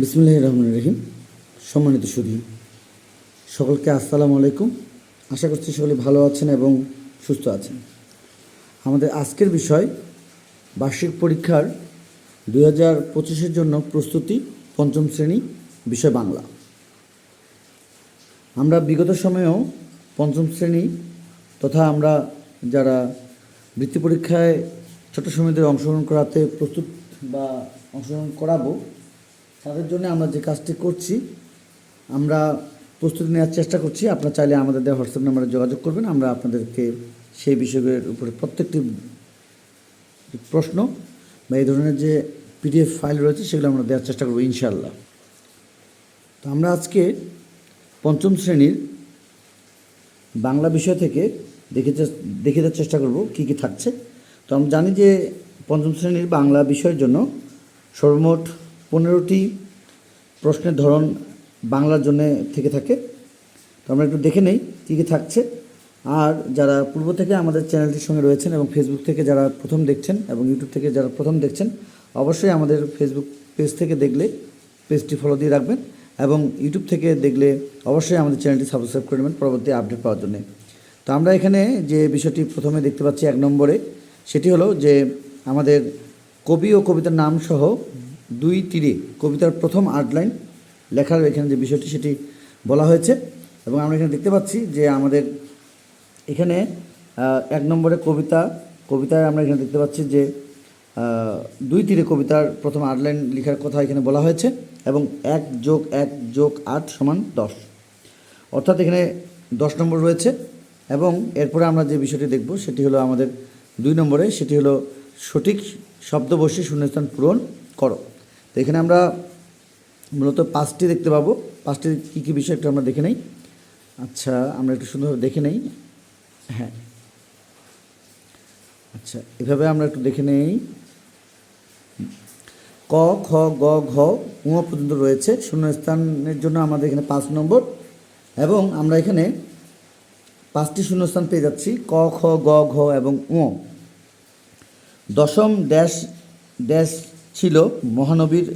বিসমুল্লাহ রহমান রহিম। সম্মানিত সুধী, সকলকে আসসালামু আলাইকুম। আশা করছি সকলে ভালো আছেন এবং সুস্থ আছেন। আমাদের আজকের বিষয়, বার্ষিক পরীক্ষার দুই হাজার পঁচিশের জন্য প্রস্তুতি পঞ্চম শ্রেণি বিষয় বাংলা। আমরা বিগত সময়েও পঞ্চম শ্রেণি তথা আমরা যারা বৃত্তি পরীক্ষায় ছোট সময়দের অংশগ্রহণ করাতে প্রস্তুত বা অংশগ্রহণ করাবো তাদের জন্য আমরা যে কাজটি করছি, আমরা প্রস্তুতি নেওয়ার চেষ্টা করছি। আপনারা চাইলে আমাদের দেওয়া হোয়াটসঅ্যাপ নাম্বারে যোগাযোগ করবেন। আমরা আপনাদেরকে সেই বিষয়ের উপরে প্রত্যেকটি প্রশ্ন বা এই ধরনের যে পিডিএফ ফাইল রয়েছে, সেগুলো আমরা দেওয়ার চেষ্টা করব ইনশাল্লাহ তো আমরা আজকে পঞ্চম শ্রেণির বাংলা বিষয় থেকে দেখে দেখে দেওয়ার চেষ্টা করব কী কী থাকছে। তো আমরা জানি যে পঞ্চম শ্রেণির বাংলা বিষয়ের জন্য সর্বমোট পনেরোটি প্রশ্নের ধরন বাংলার জন্য থেকে থাকে। তো আমরা একটু দেখে নেই কী কী থাকছে। আর যারা পূর্ব থেকে আমাদের চ্যানেলটির সঙ্গে রয়েছেন এবং ফেসবুক থেকে যারা প্রথম দেখছেন এবং ইউটিউব থেকে যারা প্রথম দেখছেন, অবশ্যই আমাদের ফেসবুক পেজ থেকে দেখলে পেজটি ফলো দিয়ে রাখবেন এবং ইউটিউব থেকে দেখলে অবশ্যই আমাদের চ্যানেলটি সাবস্ক্রাইব করে নেবেন পরবর্তী আপডেট পাওয়ার জন্য। তো আমরা এখানে যে বিষয়টি প্রথমে দেখতে পাচ্ছি এক নম্বরে, সেটি হলো যে আমাদের কবি ও কবিতার নাম সহ দুই তীরে কবিতার প্রথম আট লাইন লেখার এখানে যে বিষয়টি সেটি বলা হয়েছে এবং আমরা এখানে দেখতে পাচ্ছি যে আমাদের এখানে এক নম্বরে কবিতা, কবিতায় আমরা এখানে দেখতে পাচ্ছি যে দুই তীরে কবিতার প্রথম আট লাইন লেখার কথা এখানে বলা হয়েছে এবং এক যোগ এক যোগ আট সমান দশ। অর্থাৎ এখানে দশ নম্বর রয়েছে এবং এরপরে আমরা যে বিষয়টি দেখব সেটি হলো আমাদের দুই নম্বরে, সেটি হলো সঠিক শব্দ বসে শূন্যস্থান পূরণ করো। তো এখানে আমরা মূলত পাঁচটি দেখতে পাবো। পাঁচটি কী কী বিষয় একটু আমরা দেখে নেই। আচ্ছা আমরা একটু সুন্দরভাবে দেখে নেই। হ্যাঁ। আচ্ছা এভাবে আমরা একটু দেখে নেই। ক, খ, গ, ঘ উঁ পর্যন্ত রয়েছে। শূন্যস্থানের জন্য আমাদের এখানে পাঁচ নম্বর। এবং আমরা এখানে পাঁচটি শূন্যস্থান পেয়ে যাচ্ছি। ক, খ, গ, ঘ এবং উঁ দশম ড্যাশ ড্যাশ ছিল মহানবীর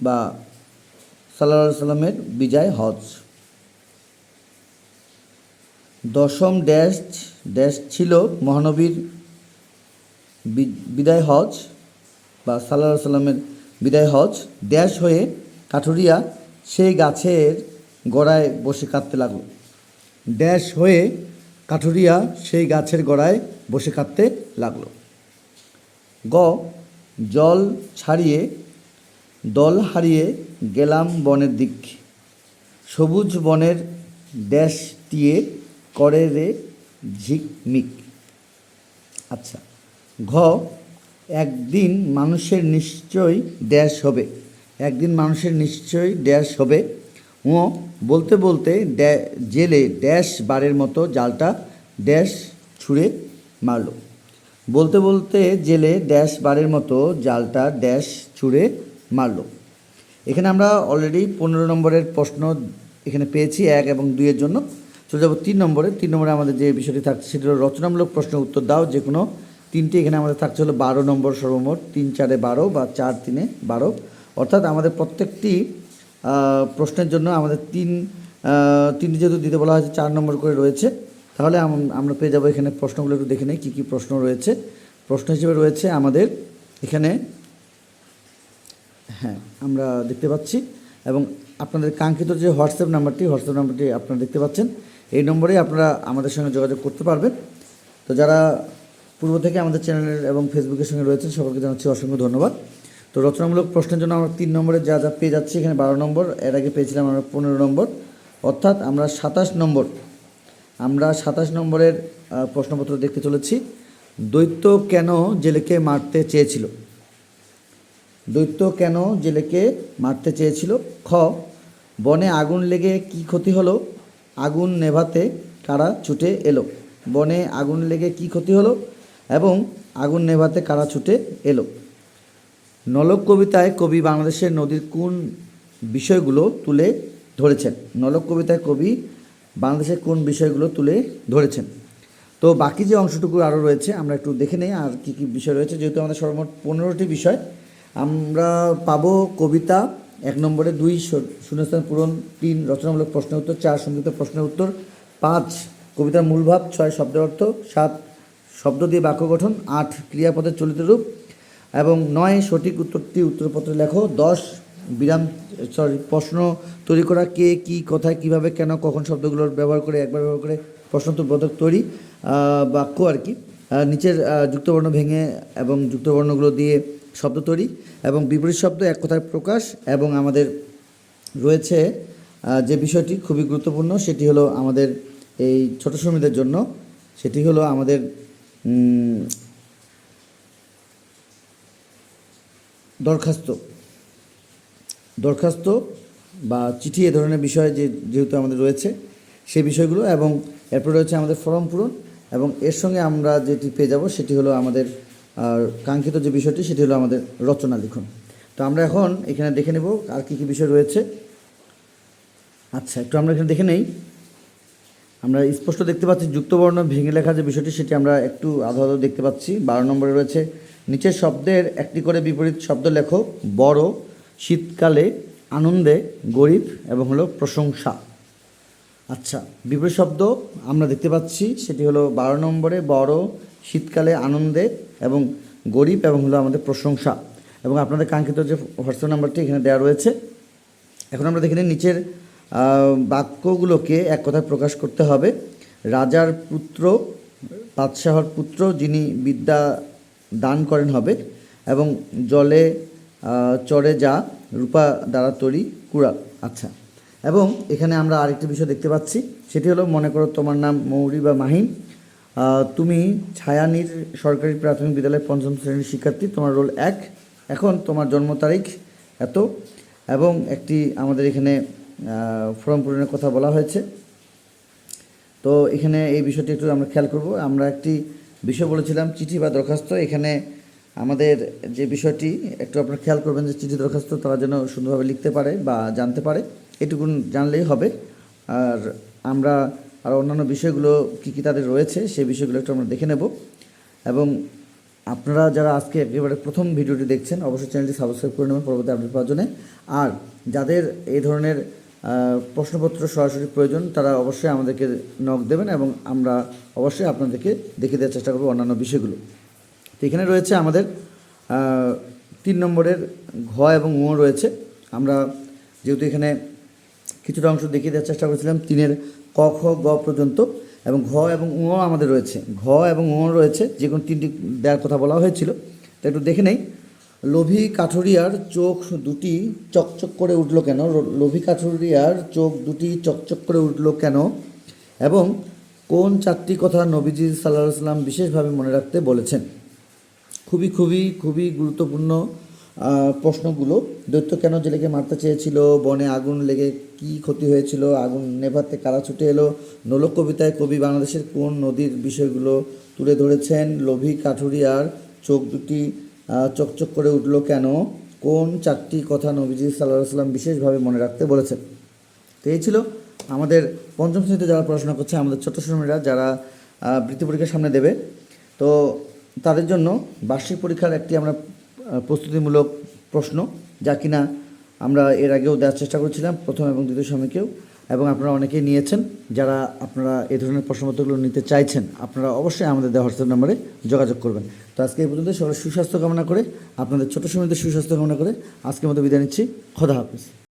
বা সাল্লা সাল্লামের বিজয় হজ। দশম ড্যাশ ড্যাশ ছিল মহানবীর বিদায় হজ বা সাল্লাহ সাল্লামের বিদায় হজ। ড্যাশ হয়ে কাঠুরিয়া সেই গাছের গোড়ায় বসে কাঁদতে লাগল। ড্যাশ হয়ে কাঠুরিয়া সেই গাছের গোড়ায় বসে কাঁদতে লাগল। গ জল ছাড়িয়ে, দল হারিয়ে গেলাম বনের দিক। সবুজ বনের ড্যাশ দিয়ে করে রে ঝিকমিক। আচ্ছা ঘ, একদিন মানুষের নিশ্চয়ই ড্যাশ হবে। একদিন মানুষের নিশ্চয়ই ড্যাশ হবে। ও বলতে বলতে জেলে ড্যাশ বারের মতো জালটা ড্যাশ ছুঁড়ে মারলো। বলতে বলতে জেলে ড্যাশ বারের মতো জালটা ড্যাশ ছুঁড়ে মারলো। এখানে আমরা অলরেডি পনেরো নম্বরের প্রশ্ন এখানে পেয়েছি, এক এবং দুইয়ের জন্য। চলে যাব তিন নম্বরে। তিন নম্বরে আমাদের যে বিষয়টি থাকছে, সেটি হলো রচনামূলক প্রশ্নের উত্তর দাও। যে কোনো তিনটি এখানে আমাদের থাকছে হলো বারো নম্বর সর্বমোট, তিন চারে বারো বা চার তিনে বারো। অর্থাৎ আমাদের প্রত্যেকটি প্রশ্নের জন্য আমাদের তিন তিনটি যেহেতু দিতে বলা হয়েছে, চার নম্বর করে রয়েছে। তাহলে আম- আমরা পেয়ে যাব এখানে প্রশ্নগুলো একটু দেখে নেই, কী কী প্রশ্ন রয়েছে। প্রশ্ন হিসেবে রয়েছে আমাদের এখানে হ্যাঁ আমরা দেখতে পাচ্ছি। এবং আপনাদের কাঙ্ক্ষিত যে হোয়াটসঅ্যাপ নাম্বারটি হোয়াটসঅ্যাপ নাম্বারটি আপনারা দেখতে পাচ্ছেন। এই নম্বরে আপনারা আমাদের সঙ্গে যোগাযোগ করতে পারবেন। তো যারা পূর্ব থেকে আমাদের চ্যানেলের এবং ফেসবুকের সঙ্গে রয়েছেন, সকলকে জানাচ্ছি অসংখ্য ধন্যবাদ। তো রচনামূলক প্রশ্নের জন্য আমরা তিন নম্বরে যা যা পেয়ে যাচ্ছি, এখানে বারো নম্বর, এর আগে পেয়েছিলাম আমরা পনেরো নম্বর। অর্থাৎ আমরা সাতাশ নম্বর আমরা সাতাশ নম্বরের প্রশ্নপত্র দেখতে চলেছি। দৈত্য কেন জেলেকে মারতে চেয়েছিল? দৈত্য কেন জেলেকে মারতে চেয়েছিল? খ, বনে আগুন লেগে কি ক্ষতি হলো? আগুন নেভাতে কারা ছুটে এলো? বনে আগুন লেগে কি ক্ষতি হলো? এবং আগুন নেভাতে কারা ছুটে এলো? নলক কবিতায় কবি বাংলাদেশের নদীর কোন বিষয়গুলো তুলে ধরেছেন? নলক কবিতায় কবি বাংলাদেশের কোন বিষয়গুলো তুলে ধরেছেন? তো বাকি যে অংশটুকু আরও রয়েছে, আমরা একটু দেখে নেই আর কী কী বিষয় রয়েছে। যেহেতু আমাদের সর্বমোট পনেরোটি বিষয়, আমরা পাবো কবিতা, এক নম্বরে দুই শূন্যস্থান পূরণ, তিন রচনামূলক প্রশ্নের উত্তর, চার সংযুক্ত প্রশ্নের উত্তর, পাঁচ কবিতার মূল ভাব, ছয় শব্দের অর্থ, সাত শব্দ দিয়ে বাক্য গঠন, আট ক্রিয়াপদের চলিত রূপ এবং নয় সঠিক উত্তরটি উত্তরপত্রে লেখো, দশ বিরাম সরি প্রশ্ন তৈরি করা কে, কি, কোথায়, কীভাবে, কেন, কখন শব্দগুলোর ব্যবহার করে, একবার ব্যবহার করে প্রশ্নোত্তর বোধক তৈরি বাক্য আর কি। নিচের যুক্তবর্ণ ভেঙে এবং যুক্তবর্ণগুলো দিয়ে শব্দ তৈরি এবং বিপরীত শব্দ এক কথায় প্রকাশ এবং আমাদের রয়েছে যে বিষয়টি খুবই গুরুত্বপূর্ণ সেটি হলো আমাদের এই ছোট শ্রমিকদের জন্য, সেটি হলো আমাদের দরখাস্ত। দরখাস্ত বা চিঠি এ ধরনের বিষয় যে যেহেতু আমাদের রয়েছে সেই বিষয়গুলো এবং এরপর রয়েছে আমাদের ফর্ম পূরণ এবং এর সঙ্গে আমরা যেটি পেয়ে যাব সেটি হলো আমাদের কাঙ্ক্ষিত যে বিষয়টি সেটি হলো আমাদের রচনা লিখন। তো আমরা এখন এখানে দেখে নেব আর কী কী বিষয় রয়েছে। আচ্ছা একটু আমরা এখানে দেখে নেই। আমরা স্পষ্ট দেখতে পাচ্ছি যুক্তবর্ণ ভেঙে লেখা যে বিষয়টি সেটি আমরা একটু আধো আধো দেখতে পাচ্ছি। বারো নম্বরে রয়েছে, নিচের শব্দের একটি করে বিপরীত শব্দ লেখো, বড়। শীতকালে আনন্দে গরিব এবং হলো প্রশংসা। আচ্ছা বিপরীত শব্দ আমরা দেখতে পাচ্ছি, সেটি হলো বারো নম্বরে, বড়, শীতকালে আনন্দে এবং গরিব এবং হলো আমাদের প্রশংসা। এবং আপনাদের কাঙ্ক্ষিত যে হোয়াটসঅ্যাপ নাম্বারটি এখানে দেওয়া রয়েছে, এখন আমরা দেখে নিই নিচের বাক্যগুলোকে এক কথায় প্রকাশ করতে হবে। রাজার পুত্র, বাদশাহর পুত্র যিনি বিদ্যা দান করেন হবে এবং জলে চড়ে যা, রূপা দ্বারা তৈরি কুড়া আচ্ছা এবং এখানে আমরা আরেকটি বিষয় দেখতে পাচ্ছি। সেটি হলো, মনে করো তোমার নাম মৌরি বা মাহিম। তুমি ছায়ানীর সরকারি প্রাথমিক বিদ্যালয়ের পঞ্চম শ্রেণির শিক্ষার্থী, তোমার রোল এক। এখন তোমার জন্ম তারিখ এত। এবং একটি আমাদের এখানে ফর্ম পূরণের কথা বলা হয়েছে। তো এখানে এই বিষয়টি একটু আমরা খেয়াল করব। আমরা একটি বিষয় বলেছিলাম, চিঠি বা দরখাস্ত। এখানে আমাদের যে বিষয়টি, একটু আপনারা খেয়াল করবেন যে চিঠি দরখাস্ত তারা যেন সুন্দরভাবে লিখতে পারে বা জানতে পারে, এটুকুন জানলেই হবে। আর আমরা আর অন্যান্য বিষয়গুলো কী কী তাদের রয়েছে সেই বিষয়গুলো একটু আমরা দেখে নেব। এবং আপনারা যারা আজকে একেবারে প্রথম ভিডিওটি দেখছেন, অবশ্যই চ্যানেলটি সাবস্ক্রাইব করে নেবেন পরবর্তী আপডেট পাওয়ার জন্য। আর যাদের এই ধরনের প্রশ্নপত্র সরাসরি প্রয়োজন, তারা অবশ্যই আমাদেরকে নক দেবেন এবং আমরা অবশ্যই আপনাদেরকে দেখে দেওয়ার চেষ্টা করব অন্যান্য বিষয়গুলো। তো এখানে রয়েছে আমাদের তিন নম্বরের ঘ এবং ঙ রয়েছে। আমরা যেহেতু এখানে কিছুটা অংশ দেখিয়ে দেওয়ার চেষ্টা করেছিলাম, তিনের ক, খ, গ পর্যন্ত, এবং ঘ এবং ঙ আমাদের রয়েছে। ঘ এবং ঙ রয়েছে, যে কোনো তিনটি দেওয়ার কথা বলা হয়েছিল। তো একটু দেখে নেই। লোভী কাঠুরিয়ার চোখ দুটি চকচক করে উঠল কেন? লোভী কাঠুরিয়ার চোখ দুটি চকচক করে উঠল কেন? এবং কোন চারটি কথা নবীজি সাল্লাহ সাল্লাম বিশেষভাবে মনে রাখতে বলেছেন? খুবই খুবই খুবই গুরুত্বপূর্ণ প্রশ্নগুলো। দৈত্য কেন জেলেকে মারতে চেয়েছিল? বনে আগুন লেগে কি ক্ষতি হয়েছিল? আগুন নেভাতে কারা ছুটে এলো? নোলক কবিতায় কবি বাংলাদেশের কোন নদীর বিষয়গুলো তুলে ধরেছেন? লোভী কাঠুরিয়ার চোখ দুটি চকচক করে উঠল কেন? কোন চারটি কথা নবীজি সাল্লাহ সাল্লাম বিশেষভাবে মনে রাখতে বলেছেন? তো এই ছিল আমাদের পঞ্চম শ্রেণীতে যারা পড়াশোনা করছে, আমাদের ছোট শ্রমিকরা যারা বৃত্তি পরীক্ষার সামনে দেবে। তো তাদের জন্য বার্ষিক পরীক্ষার একটি আমরা প্রস্তুতিমূলক প্রশ্ন, যা কিনা আমরা এর আগেও দেওয়ার চেষ্টা করেছিলাম, প্রথম এবং দ্বিতীয় সময়কেও এবং আপনারা অনেকেই নিয়েছেন, যারা আপনারা এই ধরনের প্রশ্নপত্রগুলো নিতে চাইছেন, আপনারা অবশ্যই আমাদের দেওয়া হোয়াটসঅ্যাপ নাম্বারে যোগাযোগ করবেন। তো আজকে এই পর্যন্ত সবার সুস্বাস্থ্য কামনা করে, আপনাদের ছোট সময়তে সুস্বাস্থ্য কামনা করে, আজকের মতো বিদায় নিচ্ছি, খোদা হাফিজ।